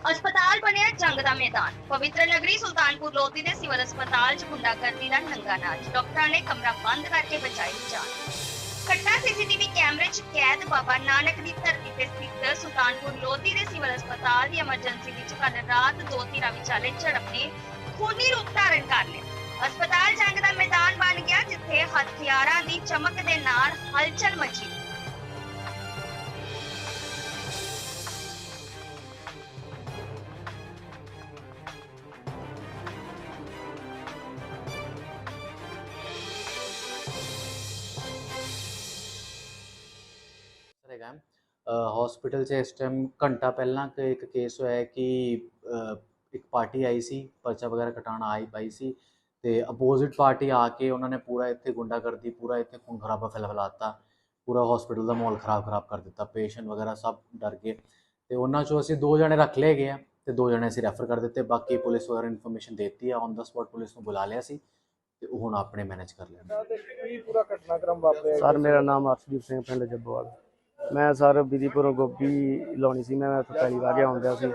ਹਸਪਤਾਲ ਬਣਿਆ ਜੰਗ ਦਾ ਮੈਦਾਨ। ਪਵਿੱਤਰ ਨਗਰੀ ਸੁਲਤਾਨਪੁਰ ਲੋਧੀ ਦੇ ਸਿਵਲ ਹਸਪਤਾਲ 'ਚ ਗੁੰਡਾਗਰਦੀ ਦਾ ਨੰਗਾ ਨਾਚ। ਡਾਕਟਰਾਂ ਨੇ ਕਮਰਾ ਬੰਦ ਕਰਕੇ ਬਚਾਈ ਜਾਨ ਘਟਨਾ ਸੀਸੀਟੀਵੀ ਕੈਮਰੇ 'ਚ ਕੈਦ ਬਾਬਾ ਨਾਨਕ ਦੀ ਧਰਤੀ ਤੇ ਸਥਿਤ ਸੁਲਤਾਨਪੁਰ ਲੋਧੀ ਦੇ ਸਿਵਲ ਹਸਪਤਾਲ ਦੀ ਐਮਰਜੈਂਸੀ ਵਿੱਚ ਕੱਲ ਰਾਤ ਦੋ ਧਿਰਾਂ ਵਿਚਾਲੇ ਝੜਪ ਨੇ ਖੂਨੀ ਰੂਪ ਧਾਰਨ ਕਰ ਲਿਆ। ਹਸਪਤਾਲ ਜੰਗ ਦਾ ਮੈਦਾਨ ਬਣ ਗਿਆ, ਜਿੱਥੇ ਹਥਿਆਰਾਂ ਦੀ ਚਮਕ ਦੇ ਨਾਲ ਹਲਚਲ ਮਚੀ। ਹੈਗਾ ਹਸਪੀਟਲ 'ਚ ਇਸ ਟਾਈਮ ਘੰਟਾ ਪਹਿਲਾਂ ਕਿ ਇੱਕ ਕੇਸ ਹੋਇਆ ਹੈ ਕਿ ਇੱਕ ਪਾਰਟੀ ਆਈ ਸੀ ਪਰਚਾ ਵਗੈਰਾ ਕਟਾਉਣ ਆਈ ਪਾਈ ਸੀ ਤੇ ਅਪੋਜ਼ਿਟ ਪਾਰਟੀ ਆ ਕੇ ਉਹਨਾਂ ਨੇ ਪੂਰਾ ਇੱਥੇ ਗੁੰਡਾਗਰਦੀ ਪੂਰਾ ਇੱਥੇ ਖੂਨ ਖਰਾਬਾ ਫੈਲਾਤਾ ਪੂਰਾ ਹਸਪੀਟਲ ਦਾ ਮਾਹੌਲ ਖਰਾਬ ਖਰਾਬ ਕਰ ਦਿੱਤਾ ਪੇਸ਼ੈਂਟ ਵਗੈਰਾ ਸਭ ਡਰ ਗਏ ਤੇ ਉਹਨਾਂ ਚੋਂ ਅਸੀਂ ਦੋ ਜਣੇ ਰੱਖ ਲਏ ਗਏ ਆ ਤੇ ਦੋ ਜਣੇ ਅਸੀਂ ਰੈਫਰ ਕਰ ਦਿੱਤੇ ਬਾਕੀ ਪੁਲਿਸ ਵਗੈਰਾ ਇਨਫੋਰਮੇਸ਼ਨ ਦਿੱਤੀ ਆ ਔਨ ਦਾ ਸਪੌਟ ਪੁਲਿਸ ਨੂੰ ਬੁਲਾ ਲਿਆ ਸੀ ਤੇ ਉਹ ਹੁਣ ਆਪਣੇ ਮੈਨੇਜ ਕਰ ਜੀ? ਸਰ ਮੇਰਾ ਨਾਮ ਅਰਸ਼ਦੀਪ ਸਿੰਘ ਪਿੰਡ ਜੱਬੋਵਾਲ ਮੈਂ ਸਰ ਵਿਧੀਪੁਰੋਂ ਗੋਭੀ ਲਾਉਣੀ ਸੀ, ਮੈਂ ਉੱਥੇ ਪਹਿਲੀ ਵਾਰ ਗਿਆ ਹੁੰਦਿਆ ਸੀ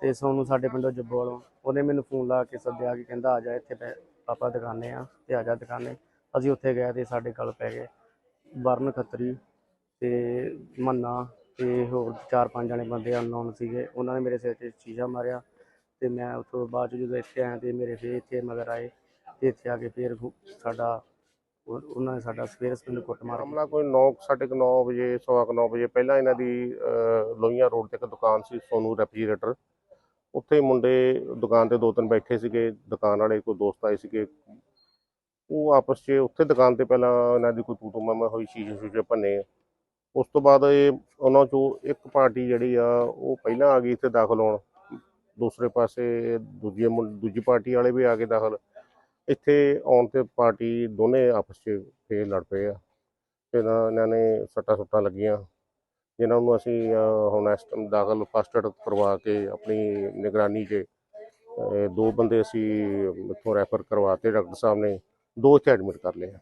ਤੇ ਸੋਨੂੰ ਸਾਡੇ ਪਿੰਡੋਂ ਜੱਬੋਵਾਲੋਂ ਉਹਨੇ ਮੈਨੂੰ ਫੋਨ ਲਾ ਕੇ ਸੱਦਿਆ ਕਿ ਕਹਿੰਦਾ ਆ ਜਾ ਇੱਥੇ ਪੈ- ਆਪਾਂ ਦੁਕਾਨੇ ਆ ਤੇ ਆ ਜਾ ਦੁਕਾਨੇ। ਅਸੀਂ ਉੱਥੇ ਗਏ ਤੇ ਸਾਡੇ ਗਲ ਪੈ ਗਏ। ਵਰਨ ਖੱਤਰੀ ਤੇ ਮੰਨਾ ਤੇ ਹੋਰ ਚਾਰ ਪੰਜ ਜਣੇ ਬੰਦੇ ਅਨਨੋਨ ਸੀਗੇ, ਉਹਨਾਂ ਨੇ ਮੇਰੇ ਸਿਰ 'ਤੇ ਸ਼ੀਸ਼ਾ ਮਾਰਿਆ ਤੇ ਮੈਂ ਉੱਥੋਂ ਬਾਅਦ 'ਚ ਜਦੋਂ ਇੱਥੇ ਆਇਆ ਤੇ ਮੇਰੇ ਫੇਰ ਇੱਥੇ ਮਗਰ ਆਏ ਤੇ ਇੱਥੇ ਆ ਕੇ ਫੇਰ ਹੁ- ਸਾਡਾ ਉਹ- ਉਹਨਾਂ ਨੇ ਸਾਡਾ ਸਵੇਰ ਸਵੇਰ ਕੁੱਟ ਮਾਮਲਾ ਕੋਈ 9:30 ਵਜੇ ਸਵਾ ਕੁ ਨੌ ਵਜੇ ਪਹਿਲਾਂ ਇਹਨਾਂ ਦੀ ਅਹ, ਲੋਹੀਆਂ ਰੋਡ ਤੇ ਇੱਕ ਦੁਕਾਨ ਸੀ ਸੋਨੂ ਰੈਫਰੀਜਰੇਟਰ। ਉੱਥੇ ਮੁੰਡੇ ਦੁਕਾਨ ਤੇ ਦੋ ਤਿੰਨ ਬੈਠੇ ਸੀਗੇ ਦੁਕਾਨ ਵਾਲੇ ਕੋਈ ਦੋਸਤ ਆਏ ਸੀਗੇ। ਉਹ ਆਪਸ 'ਚ ਉੱਥੇ ਦੁਕਾਨ ਤੇ ਪਹਿਲਾਂ ਇਹਨਾਂ ਦੀ ਕੋਈ ਤੂਤੂ ਮਾਮਾ ਹੋਈ ਸ਼ੀਸ਼ੇ ਸ਼ੂਸ਼ੇ ਭੰਨੇ ਉਸ ਤੋਂ ਬਾਅਦ ਇਹ ਉਹਨਾਂ ਚੋਂ ਇੱਕ ਪਾਰਟੀ ਜਿਹੜੀ ਆ ਉਹ ਪਹਿਲਾਂ ਆ ਗਈ ਇੱਥੇ ਦਾਖਲ ਹੋਣ। ਦੂਸਰੇ ਪਾਸੇ ਦੂਜੇ ਮੁੰ- ਦੂਜੀ ਪਾਰਟੀ ਵਾਲੇ ਵੀ ਆ ਕੇ ਦਾਖਲ। ਇੱਥੇ ਆਉਣ ਤੇ ਪਾਰਟੀ ਦੋਨੇ ਆਪਸ 'ਚ ਫੇਰ ਲੜ ਪਏ ਆ। ਤੇ ਨਾ ਇਹਨਾਂ ਨੇ ਸੱਟਾਂ ਸੁੱਟਾਂ ਲੱਗੀਆਂ। ਜਿਨ੍ਹਾਂ ਨੂੰ ਅਸੀਂ ਅਹ, ਹੁਣ ਇਸ ਟਾਈਮ ਦਾਖਲ ਫਸਟ ਏਡ ਕਰਵਾ ਕੇ ਆਪਣੀ ਨਿਗਰਾਨੀ 'ਚ ਅਹ, ਦੋ ਬੰਦੇ ਅਸੀਂ ਇੱਥੋਂ ਰੈਫਰ ਕਰਵਾਤੇ ਡਾਕਟਰ ਸਾਹਿਬ ਨੇ ਦੋ ਇੱਥੇ ਐਡਮਿਟ ਕਰ ਲਏ ਆ।